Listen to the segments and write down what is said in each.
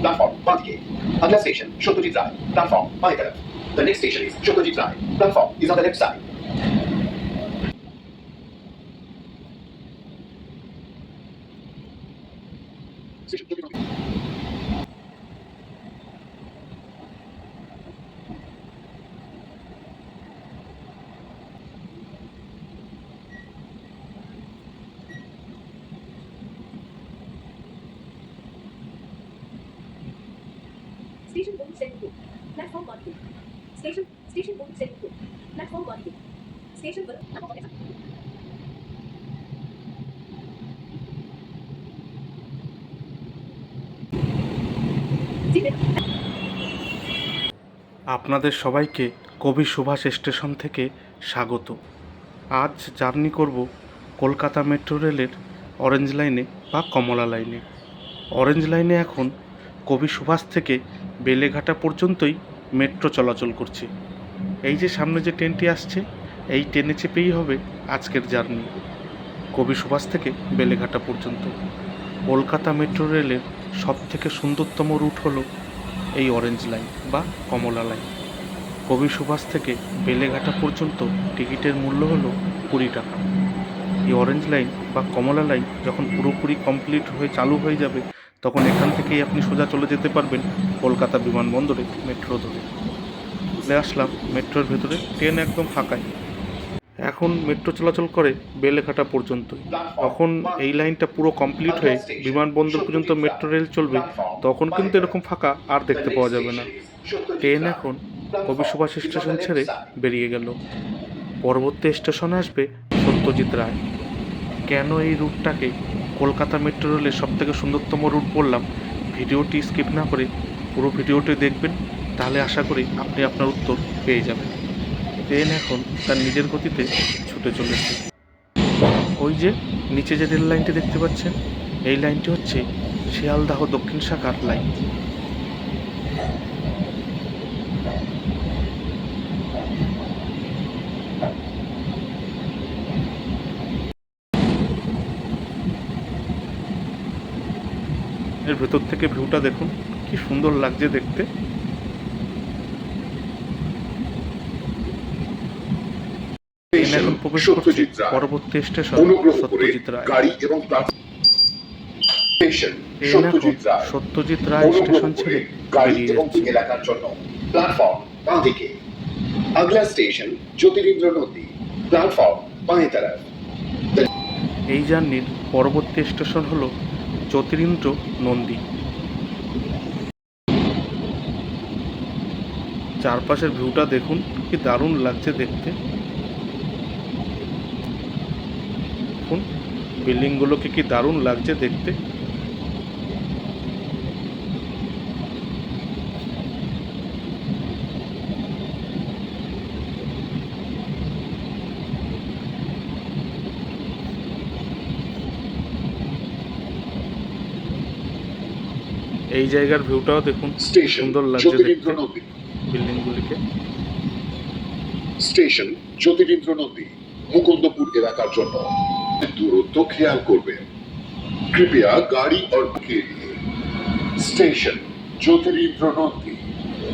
platform Patke. Another station, Shotoji Drive, platform Maikara. The next station is Shotoji Drive, platform is on the left side. Thank you. Station one seven two. Platform one two. Station station one seven two. Platform one two. Station one. আপনাদের সবাইকে কবি Subhash station থেকে স্বাগত আজ journey করব Kolkata metro রেলের orange লাইনে বা কমলা লাইনে অরেঞ্জ লাইনে এখন কবি সুভাষ থেকে বেলেঘাটা পর্যন্তই মেট্রো চলাচল করছে। এই যে সামনে যে ট্রেনটি আসছে, এই ট্রেনে চেপেই হবে আজকের জার্নি। কবি সুভাষ থেকে বেলেঘাটা পর্যন্ত। কলকাতা মেট্রো রেলের সবথেকে সুন্দরতম রুট হলো এই অরেঞ্জ লাইন বা কমলা লাইন। কবি সুভাষ থেকে বেলেঘাটা পর্যন্ত টিকিটের মূল্য হলো কুড়ি টাকা। এই অরেঞ্জ লাইন বা কমলা লাইন যখন পুরোপুরি কমপ্লিট হয়ে চালু হয়ে যাবে তখন এখান থেকেই আপনি সোজা চলে যেতে পারবেন কলকাতা বিমানবন্দরে, মেট্রো ধরে। চলে আসলাম মেট্রোর ভেতরে, ট্রেন একদম ফাঁকাই। এখন মেট্রো চলাচল করে বেলেঘাটা পর্যন্ত তখন এই লাইনটা পুরো কমপ্লিট হয়ে বিমানবন্দর পর্যন্ত মেট্রো রেল চলবে, তখন কিন্তু এরকম ফাঁকা আর দেখতে পাওয়া যাবে না। ট্রেন এখন কবি সুভাষ স্টেশন ছেড়ে বেরিয়ে গেল। পরবর্তী স্টেশনে আসবে সত্যজিৎ রায়। কেন এই রুটটাকে কলকাতা মেট্রো রেলের সব থেকে সুন্দরতম রুট বললাম। ভিডিওটি স্কিপ না করে পুরো ভিডিওটি দেখবেন, তাহলে আশা করি আপনি আপনার উত্তর পেয়ে যাবেন। ট্রেন এখন তার নিজের গতিতে ছুটে চলেছে। ওই যে নিচে যে রেল লাইনটি দেখতে পাচ্ছেন, এই লাইনটি হচ্ছে শিয়ালদাহ দক্ষিণ শাখার লাইন এর ভেতর থেকে ভিউটা দেখুন কি সুন্দর লাগছে দেখতে। সত্যজিৎ রায় স্টেশন ছেড়ে এলাকার জন্য প্ল্যাটফর্ম বাঁ দিকে আগলা স্টেশন জ্যোতিরিন্দ্র নদী প্ল্যাটফর্ম বাঁয়ে এই জার্নির পরবর্তী স্টেশন হলো জ্যোতিরিন্দ্র নন্দী। চারপাশের ভিউটা দেখুন, কি দারুণ লাগছে দেখতে। দেখুন, বিল্ডিংগুলোকে কি দারুণ লাগছে দেখতে। এই জায়গার ভিউটাও দেখুন स्टेशन সুন্দর লাগছে ज्योतिरिंद्र দেখতে नदी বিল্ডিংগুলিকে স্টেশন জ্যোতিরিন্দ্র নদী মুকুন্দপুর এলাকার জন্য দূরত্ব খেয়াল করবেন कृपया गाड़ी और के लिए स्टेशन ज्योतिरिंद्र नदी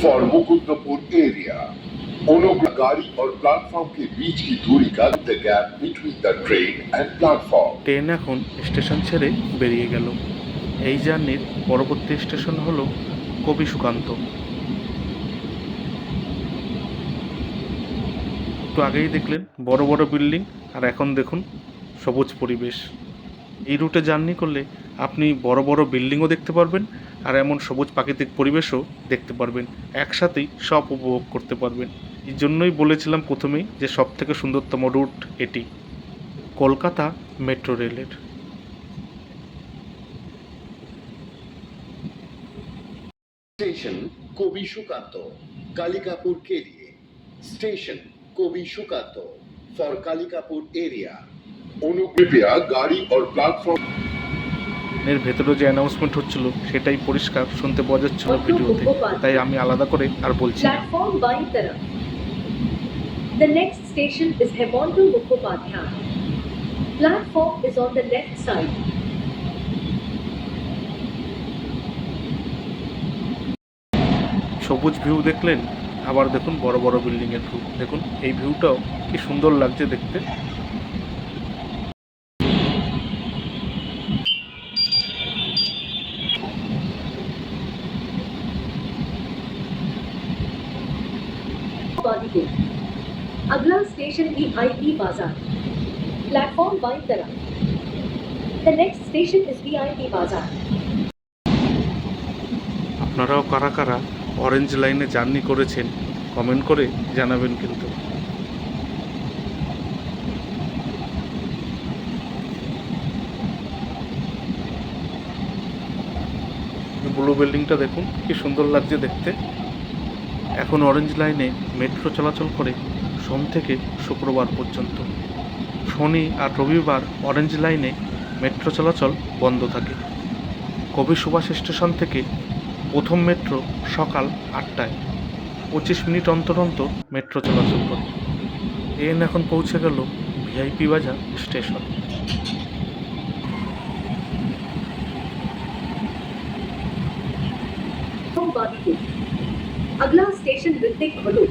फॉर मुकुंदपुर एरिया अनुग्रह गाड़ी और प्लेटफॉर्म के बीच की दूरी का the gap between the train and platform train এখন স্টেশন ছেড়ে বেরিয়ে গেল এই জার্নির পরবর্তী স্টেশন হল কবি সুকান্ত। একটু আগেই দেখলেন বড় বড় বিল্ডিং, আর এখন দেখুন সবুজ পরিবেশ। এই রুটে জার্নি করলে আপনি বড় বড় বিল্ডিংও দেখতে পারবেন, আর এমন সবুজ প্রাকৃতিক পরিবেশও দেখতে পারবেন। একসাথেই সব উপভোগ করতে পারবেন। এই জন্যই বলেছিলাম প্রথমেই যে সব থেকে সুন্দরতম রুট এটি, কলকাতা মেট্রো রেলের। Station Kavi Sukanta Kalikapur কেরিয়ে। Station Kavi Sukanta for Kalikapur area. অনুকৃপিয়া গাড়ি অর প্ল্যাটফর্ম। এর ভেতরে যে অ্যানাউন্সমেন্ট হচ্ছিল সেটাই পরিষ্কার শুনতে পাওয়া যাচ্ছিল ভিডিওতে। তাই আমি আলাদা করে আর বলছি প্ল্যাটফর্ম বাই তরফ the next station is Hebontu Mukhopadhyay. Platform is on the left side সবুজ ভিউ দেখলেন আবার দেখুন বড় বড় বিল্ডিংয়ের ভিউ দেখুন এই ভিউটাও কি সুন্দর লাগছে দেখতে गांधीपुर अगला स्टेशन वीआईपी बाजार प्लेटफॉर्म बाई तरफ the next station is VIP Bazar আপনারাও কারা কারা অরেঞ্জ লাইনে জার্নি করেছেন কমেন্ট করে জানাবেন কিন্তু। ব্লু বিল্ডিংটা দেখুন, কি সুন্দর লাগছে দেখতে। এখন অরেঞ্জ লাইনে মেট্রো চলাচল করে সোম থেকে শুক্রবার পর্যন্ত। শনি আর রবিবার অরেঞ্জ লাইনে মেট্রো চলাচল বন্ধ থাকে। কবি সুভাষ স্টেশন থেকে প্রথম মেট্রো সকাল আটটায় পঁচিশ মিনিট অন্তর অন্তর মেট্রো চলাচল করে ট্রেন এখন পৌঁছে গেল VIP Bazar station platform Gandhipur अगला स्टेशन ऋतिक घोटुक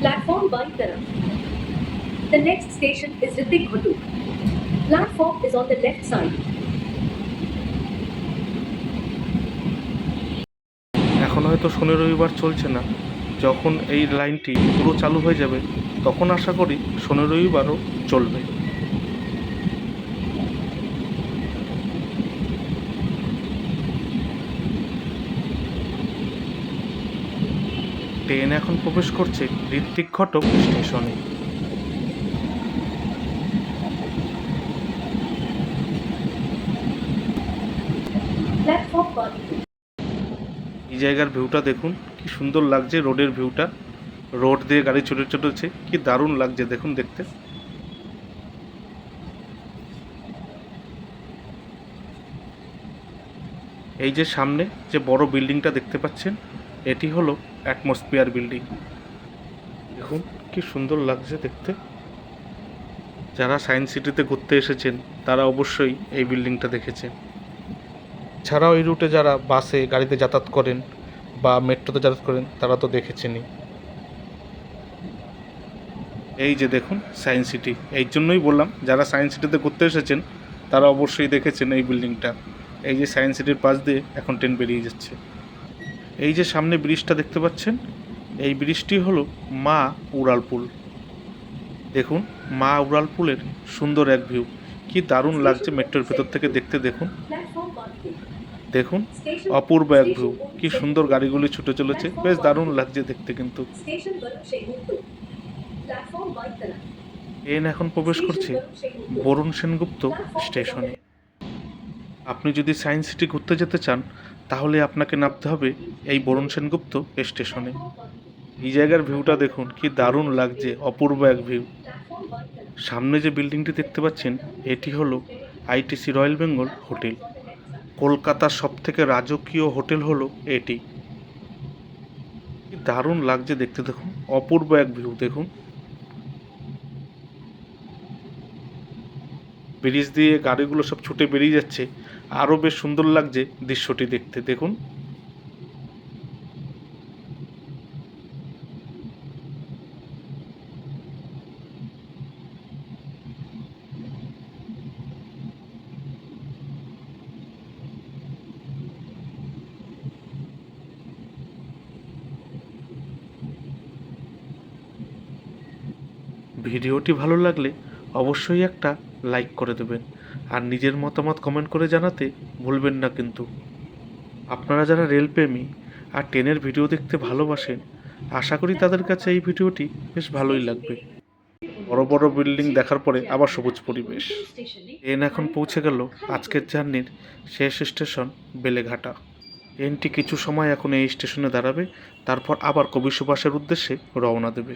प्लेटफॉर्म बाई तरफ the next station is Ritwik Ghatak platform is on the left side হয়তো শনি রবিবার চলছে না। যখন এই লাইনটি পুরো চালু হয়ে যাবে, তখন আশা করি শনি রবিবারও চলবে। ট্রেন এখন প্রবেশ করছে ঋত্বিক ঘটক স্টেশনে। এই জায়গার ভিউটা দেখুন, কি সুন্দর লাগছে রোডের ভিউটা। রোড দিয়ে গাড়ি ছুটে চলেছে কি দারুণ লাগছে দেখুন দেখতে। এই যে সামনে যে বড় বিল্ডিংটা দেখতে পাচ্ছেন, এটি হলো অ্যাটমসফিয়ার বিল্ডিং। দেখুন, কি সুন্দর লাগছে দেখতে। যারা সায়েন্স সিটিতে ঘুরতে এসেছেন, তারা অবশ্যই এই বিল্ডিংটা দেখেছেন। এছাড়াও এই রুটে যারা বাসে গাড়িতে যাতায়াত করেন বা মেট্রোতে যাতায়াত করেন, তারা তো দেখেছেনই। এই যে দেখুন সায়েন্স সিটি এই জন্যই বললাম, যারা সায়েন্স সিটিতে ঘুরতে এসেছেন, তারা অবশ্যই দেখেছেন এই বিল্ডিংটা এই যে সায়েন্স সিটির পাশ দিয়ে এখন ট্রেন বেরিয়ে যাচ্ছে। এই যে সামনে ব্রিজটা দেখতে পাচ্ছেন, এই ব্রিজটি হলো মা উড়ালপুল। দেখুন, মা উড়ালপুলের সুন্দর এক ভিউ কি দারুণ লাগছে মেট্রোর ভেতর থেকে দেখতে, দেখুন। দেখুন অপূর্ব এক ভিউ। কি সুন্দর গাড়িগুলি ছুটে চলেছে। বেশ দারুণ লাগছে দেখতে কিন্তু। ট্রেন এখন প্রবেশ করছে বরুণ সেনগুপ্ত স্টেশনে। আপনি যদি সায়েন্স সিটি ঘুরতে যেতে চান তাহলে আপনাকে নামতে হবে এই বরুণ সেনগুপ্ত স্টেশনে। এই জায়গার ভিউটা দেখুন কি দারুণ লাগছে অপূর্ব এক ভিউ। সামনে যে বিল্ডিংটি দেখতে পাচ্ছেন এটি হলো আইটিসি রয়্যাল বেঙ্গল হোটেল। কলকাতার সবথেকে রাজকীয় হোটেল হলো এটি। দারুণ লাগছে দেখতে দেখুন, অপূর্ব এক ভিউ দেখুন। ব্রিজ দিয়ে গাড়িগুলো সব ছুটে বেরিয়ে যাচ্ছে, আরও বেশ সুন্দর লাগছে দৃশ্যটি দেখতে, দেখুন। ভিডিওটি ভালো লাগলে অবশ্যই একটা লাইক করে দেবেন। আর নিজের মতামত কমেন্ট করে জানাতে ভুলবেন না কিন্তু। আপনারা যারা রেলপ্রেমী আর ট্রেনের ভিডিও দেখতে ভালোবাসেন, আশা করি তাদের কাছে এই ভিডিওটি বেশ ভালোই লাগবে। বড় বড় বিল্ডিং দেখার পরে আবার সবুজ পরিবেশ। ট্রেন এখন পৌঁছে গেল আজকের জার্নির শেষ স্টেশন বেলেঘাটা। ট্রেনটি কিছু সময় এখন এই স্টেশনে দাঁড়াবে, তারপর আবার কবি সুভাষের উদ্দেশ্যে রওনা দেবে।